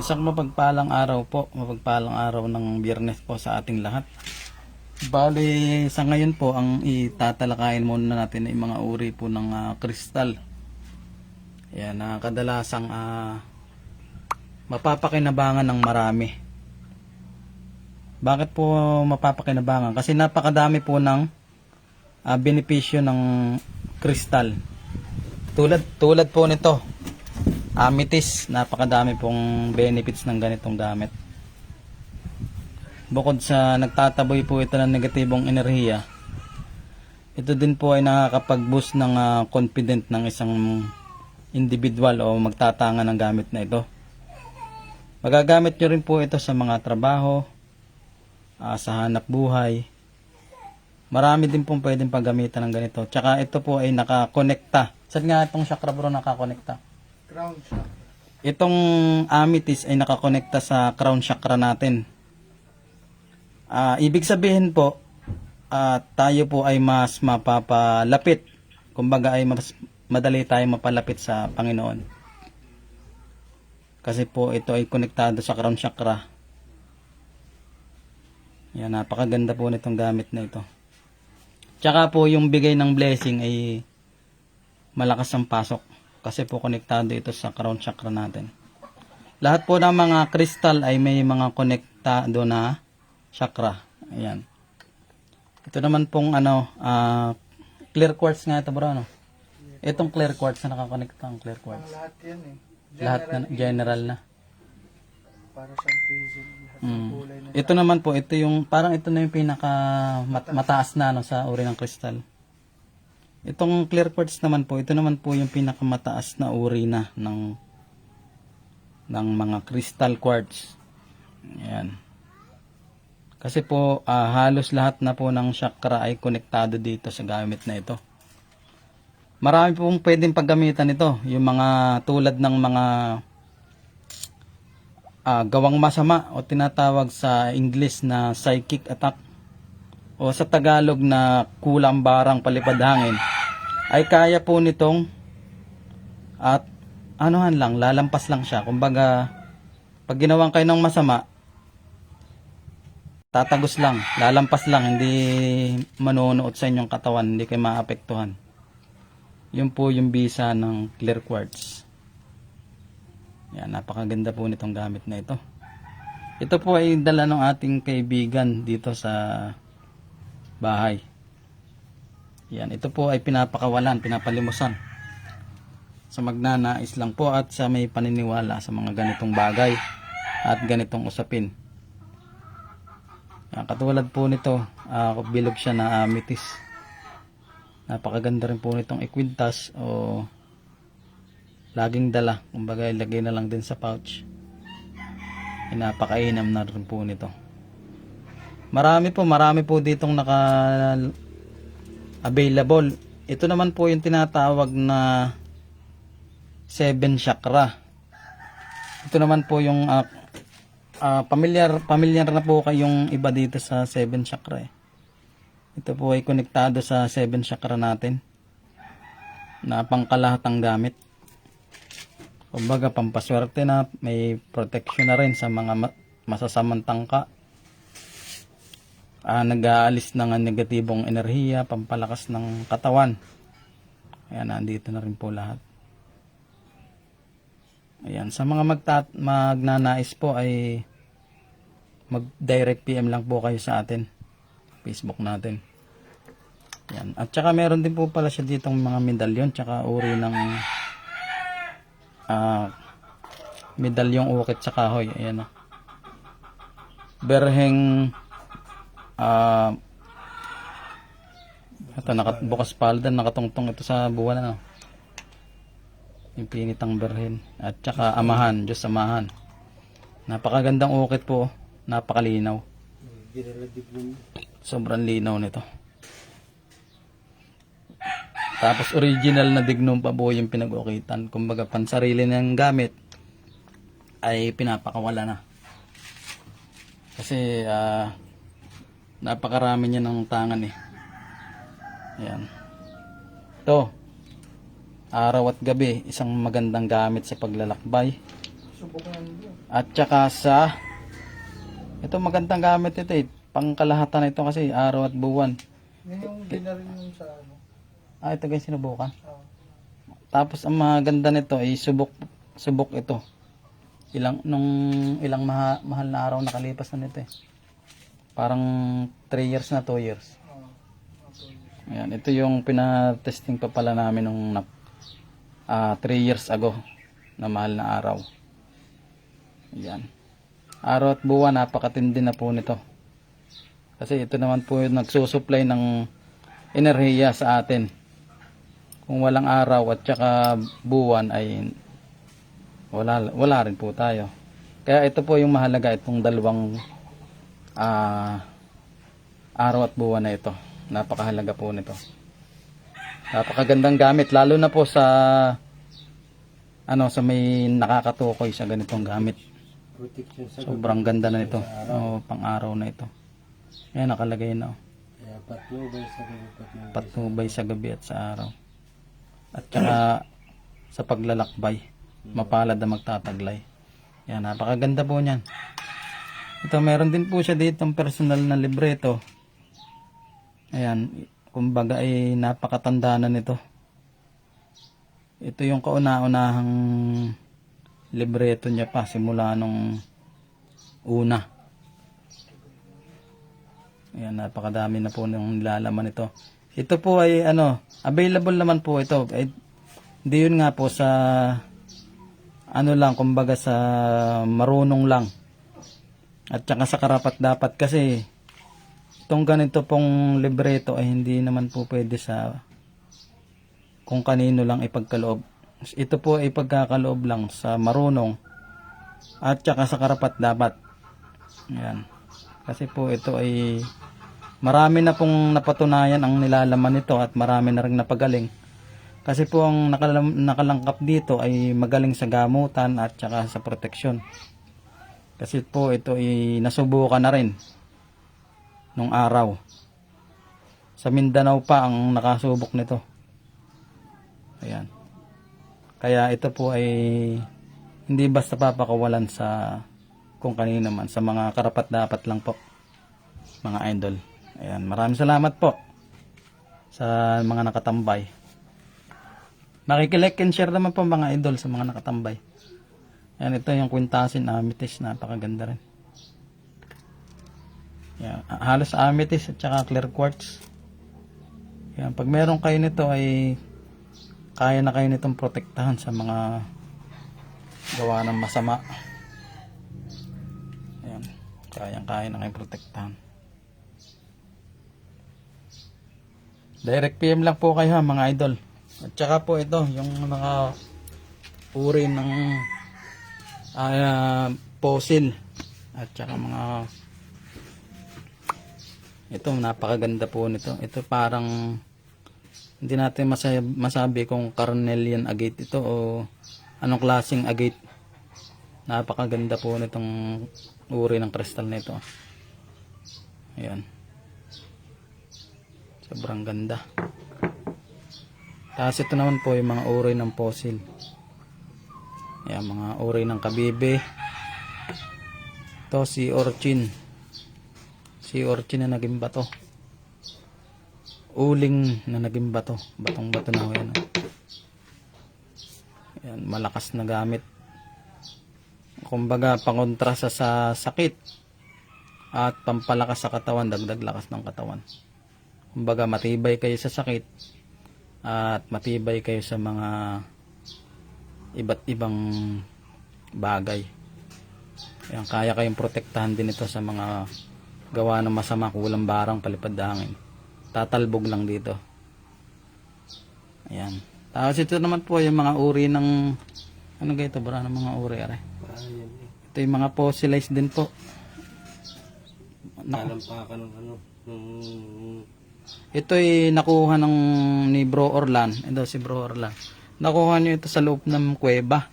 isang mapagpalang araw po, mapagpalang araw ng biyernes po sa ating lahat. Bali, sa ngayon po, ang itatalakayin muna natin ay mga uri po ng ah, kristal. Yan, na kadalasang ah, mapapakinabangan ng marami. Bakit po mapapakinabangan? Kasi napakadami po ng ah, benepisyo ng kristal. Tulad tulad po nito, amethyst, napakadami pong benefits ng ganitong gamit. Bukod sa nagtataboy po ito ng negatibong enerhiya, ito din po ay nakakapag-boost ng ah, confident ng isang individual o magtatanga ng gamit na ito. Magagamit nyo rin po ito sa mga trabaho, ah, sa hanap buhay. Marami din pong pwedeng paggamitan ng ganito. Tsaka ito po ay nakakonekta. Saan nga itong chakra bro nakakonekta? Crown siya. Itong amethyst ay nakakonekta sa crown chakra natin. Ah, ibig sabihin po, ah, tayo po ay mas mapapalapit. Kumbaga ay mas madali tayo mapalapit sa Panginoon. Kasi po ito ay konektado sa crown chakra. Yan, napakaganda po nitong gamit na ito. Tsaka po yung bigay ng blessing ay malakas ang pasok. Kasi po konektado ito sa crown chakra natin. Lahat po ng mga kristal ay may mga konektado na chakra. Ayan. Ito naman pong ano, ah, clear quartz nga ito bro, ano? Itong clear quartz na nakakonekta ang clear Ang quartz. lahat yan eh. Lahat na, general na. Para sa prison. Lahat Mm. kulay na. Ito naman po, ito yung, parang ito na yung pinaka mat- mataas na ano, sa uri ng kristal. Itong clear quartz naman po, ito naman po yung pinakamataas na uri na ng ng mga crystal quartz. Ayan. Kasi po, ah, halos lahat na po ng chakra ay konektado dito sa gamit na ito. Marami pong pwedeng paggamitan ito. Yung mga tulad ng mga ah, gawang masama o tinatawag sa English na psychic attack o sa Tagalog na kulang barang palipad hangin ay kaya po nitong at anuhan lang, lalampas lang siya. Kumbaga, pag ginawan kayo ng masama, tatagos lang, lalampas lang, hindi manunuot sa inyong katawan, hindi kayo maapektuhan. Yun po yung bisa ng clear quartz. Yan, napakaganda po nitong gamit na ito. Ito po ay dala ng ating kaibigan dito sa bahay. Yan, ito po ay pinapakawalan, pinapalimusan. Sa magnanais lang po at sa may paniniwala sa mga ganitong bagay at ganitong usapin. Yan, katulad po nito, ah, bilog siya na amethyst. Napakaganda rin po nitong equintas o laging dala. Kumbaga ilagay na lang din sa pouch. Ay, napakainam na rin po nito. Marami po, marami po ditong naka available. Ito naman po yung tinatawag na seven chakra. Ito naman po yung ah, ah, pamilyar pamilyar na po kayong iba dito sa seven chakra eh. Ito po ay konektado sa seven chakra natin na pangkalahatang gamit. Kumbaga pampaswerte na, may protection na rin sa mga ma- masasamang tangka. Ah, nag-aalis ng negatibong enerhiya, pampalakas ng katawan. Ayan, nandito na rin po lahat. Ayan, sa mga magta- magnanais po ay mag-direct PM lang po kayo sa atin. Facebook natin. Yan. At saka meron din po pala siya ditong mga medalyon tsaka uri ng ah medalyong ukit sa kahoy. Ayan o. Berheng ah ito nakabukas palda nakatungtong ito sa buwan ano. Yung pinitang berhen at saka amahan, Diyos amahan. Napakagandang ukit po, napakalinaw. Sobrang linaw nito. Tapos original na dignum pa po yung pinag-ukitan. Kumbaga pansarili ng gamit ay pinapakawala na. Kasi ah, napakarami niya ng tangan eh. Ayan. Ito. Araw at gabi, isang magandang gamit sa paglalakbay. At saka sa ito magandang gamit ito eh. Pangkalahatan ito kasi araw at buwan. Yan yung dinarin yung sa ano. Ah, ito guys sinubukan. Ah, Tapos ang maganda nito ay subok subok ito. Ilang nung ilang maha- mahal na araw nakalipas na nito eh. Parang 3 years na 2 years. ah, okay. Ayan, ito yung pinatesting pa pala namin nung 3 years ago na mahal na araw. Ayan. Araw at buwan, napakatindi na po nito. Kasi ito naman po yung nagsusupply ng enerhiya sa atin. Kung walang araw at saka buwan ay wala, wala rin po tayo. Kaya ito po yung mahalaga itong dalawang ah araw at buwan na ito. Napakahalaga po nito. Napakagandang gamit lalo na po sa ano sa may nakakatukoy sa ganitong gamit. Sobrang ganda na nito. Oh, pang-araw na ito. Ayan nakalagay na oh. patnubay sa gabi, patnubay. Patnubay sa gabi at sa araw. At saka sa paglalakbay. Mapalad na magtataglay. Yan, napakaganda po niyan. Ito, meron din po siya dito ang personal na libreto. Ayan, kumbaga ay napakatanda na nito. Ito yung kauna-unahang libreto niya pa simula nung una. Ayan, napakadami na po ng nilalaman ito. Ito po ay ano, available naman po ito. Eh, Hindi yun nga po sa ano lang, kumbaga sa marunong lang. At saka sa karapat dapat kasi itong ganito pong libreto ay hindi naman po pwede sa kung kanino lang ipagkaloob. Ito po ay pagkakaloob lang sa marunong at saka sa karapat dapat. Yan. Kasi po ito ay marami na pong napatunayan ang nilalaman nito at marami na rin napagaling. Kasi po ang nakalangkap dito ay magaling sa gamutan at saka sa proteksyon. Kasi po ito ay nasubukan na rin nung araw. Sa Mindanao pa ang nakasubok nito. Ayan. Kaya ito po ay hindi basta papakawalan sa kung kanino man. Sa mga karapat dapat lang po. Mga idol. Ayan. Maraming salamat po sa mga nakatambay. Makikilike and share naman po mga idol sa mga nakatambay. Ayan, ito yung quintasin amethyst. Napakaganda rin. Yan, halos amethyst at saka clear quartz. Yan, pag meron kayo nito ay kaya na kayo nitong protektahan sa mga gawa ng masama. Ayan, kayang kaya na kayong protektahan. Direct PM lang po kayo ha mga idol. At saka po ito, yung mga uri ng ah, fossil at saka mga ito napakaganda po nito. Ito parang hindi natin masabi, masabi kung Carnelian agate ito o anong klaseng agate. Napakaganda po nitong uri ng kristal nito. Ayan. Sobrang ganda. Tapos ito naman po yung mga uri ng fossil. Ayan, mga uri ng kabibe. Ito si Orchin. Si Orchin na naging bato. Uling na naging bato. Batong bato na ho yan. oh. Ayan, malakas na gamit. Kumbaga, pangontra sa, sa sakit. At pampalakas sa katawan, dagdag lakas ng katawan. Kumbaga, matibay kayo sa sakit. At matibay kayo sa mga iba't ibang bagay. Ayan, kaya kayong protektahan din ito sa mga gawa ng masama, kulang barang, palipad hangin. Tatalbog lang dito. Ayan. Tapos ito naman po yung mga uri ng ano gaito bara ng mga uri are. Ito yung mga fossilized din po. Naku, Talampakan ng ano, ito ay nakuha ng ni Bro Orlan. Ito si Bro Orlan. Nakuha niyo ito sa loob ng kuweba.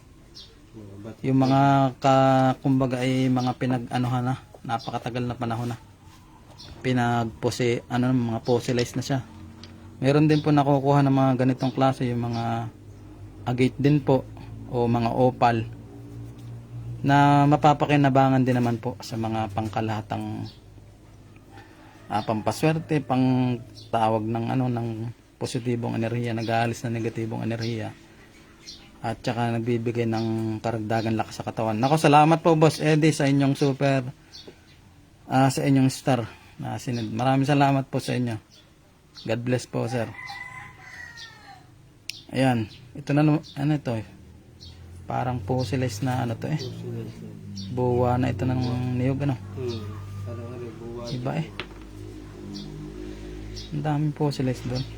Yung mga ka, kumbaga ay mga pinag-anuhan na, napakatagal na panahon na. Pinagpose, ano, mga fossilized na siya. Meron din po nakukuha ng mga ganitong klase, yung mga agate din po, o mga opal. na mapapakinabangan din naman po sa mga pangkalahatang ah, pampaswerte, pang tawag ng ano ng positibong enerhiya, nag-aalis ng negatibong enerhiya. At saka nagbibigay ng karagdagan lakas sa katawan. Nako, salamat po Boss Eddie sa inyong super ah, sa inyong star na sinad. Maraming salamat po sa inyo. God bless po, sir. Ayan, ito na ano ito eh. Parang fossilized na ano to eh. Buwa na ito ng niyog ano. Hmm. Ano. Iba eh. Ang daming fossilized doon.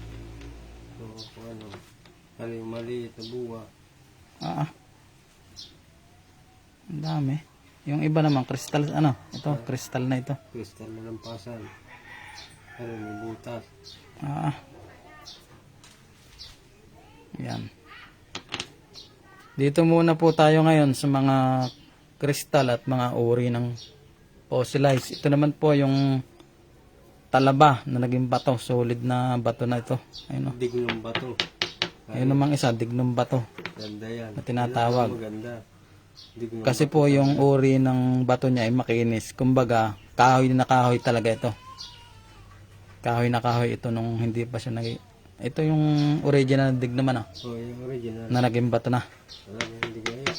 Ano. Yung maliit na buwa. Ah. ah. Ang dami. Yung iba naman, crystal, ano, ito, crystal na ito. Kristal na lampasan. Ano, may butas. Ah. Yan. Dito muna po tayo ngayon sa mga kristal at mga uri ng fossilized. Ito naman po yung talaba na naging bato. Solid na bato na ito. Ayun o. Dig ng bato. Ayun namang isa, dignum bato. Ganda yan. Na tinatawag. Maganda. Kasi po yung uri ng bato niya ay makinis. Kumbaga, kahoy na kahoy talaga ito. Kahoy na kahoy ito nung hindi pa siya nag... Ito yung original dig naman ah, Oh, yung original. na naging bato na.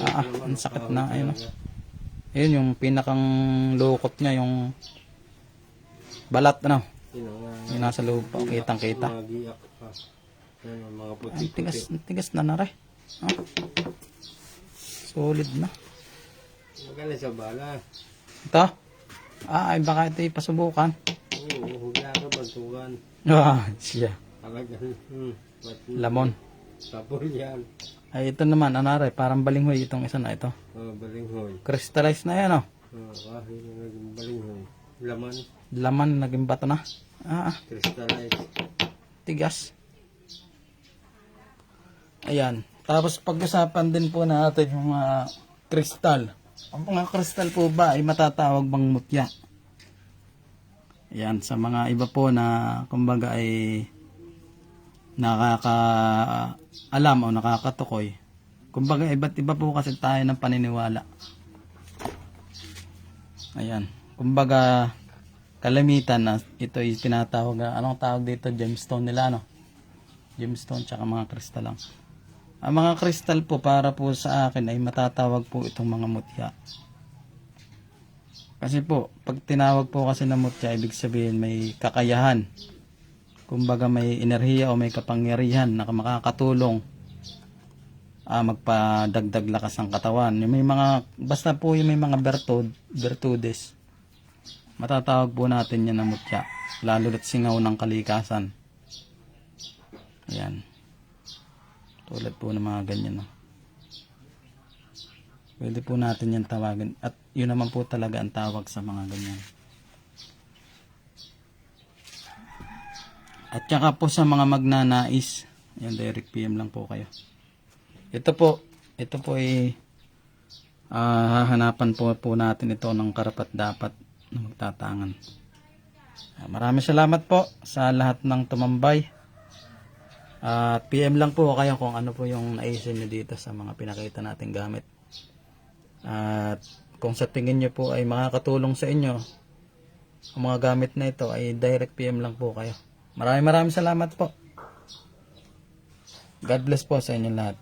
Ah, ah, ang sakit na. Ayun, oh. Ayun yung pinakang lukot niya, yung balat ano, yung nasa loob pa, kitang kita. Mga giyak pa. Yan, ang mga Ang puti-puti. tigas, ang tigas na nare. Ah. Solid na. Magaling sa bala. Ito? Ah, ay baka ito ipasubukan. Oo, hugla ka bantukan. Ah, siya. Talaga. Hmm. Lamon. Tapon yan. Ay, ito naman, anare, parang balinghoy itong isa na ito. Oh, balinghoy. Crystallized na yan, oh. Oh, kahit na naging balinghoy. Laman. Laman, naging bato na. Ah, ah, Crystallized. tigas. Ayan. Tapos pag-usapan din po natin yung mga kristal. Ang mga kristal po ba ay matatawag bang mutya? Ayan, sa mga iba po na kumbaga ay nakaka alam o nakakatukoy. Kumbaga iba't iba po kasi tayo ng paniniwala. Ayan. Kumbaga kalamitan na ito ay tinatawag na anong tawag dito gemstone nila ano? Gemstone tsaka mga kristal lang. Ang mga kristal po para po sa akin ay matatawag po itong mga mutya. Kasi po, pag tinawag po kasi na mutya, ibig sabihin may kakayahan. Kumbaga may enerhiya o may kapangyarihan na makakatulong ah, magpadagdag lakas ng katawan. Yung may mga, basta po yung may mga bertud, bertudes, matatawag po natin yan na mutya. Lalo at singaw ng kalikasan. Ayan. Tulad po ng mga ganyan. No? Pwede po natin yan tawagin. At yun naman po talaga ang tawag sa mga ganyan. At saka po sa mga magnanais, yan direct PM lang po kayo. Ito po, ito po ay ah, hahanapan po po natin ito ng karapat dapat na magtatangan. Ah, maraming salamat po sa lahat ng tumambay. At PM lang po kayo kung ano po yung naisip nyo dito sa mga pinakita nating gamit. At kung sa tingin nyo po ay makakatulong sa inyo, ang mga gamit na ito ay direct PM lang po kayo. Maraming maraming salamat po. God bless po sa inyo lahat.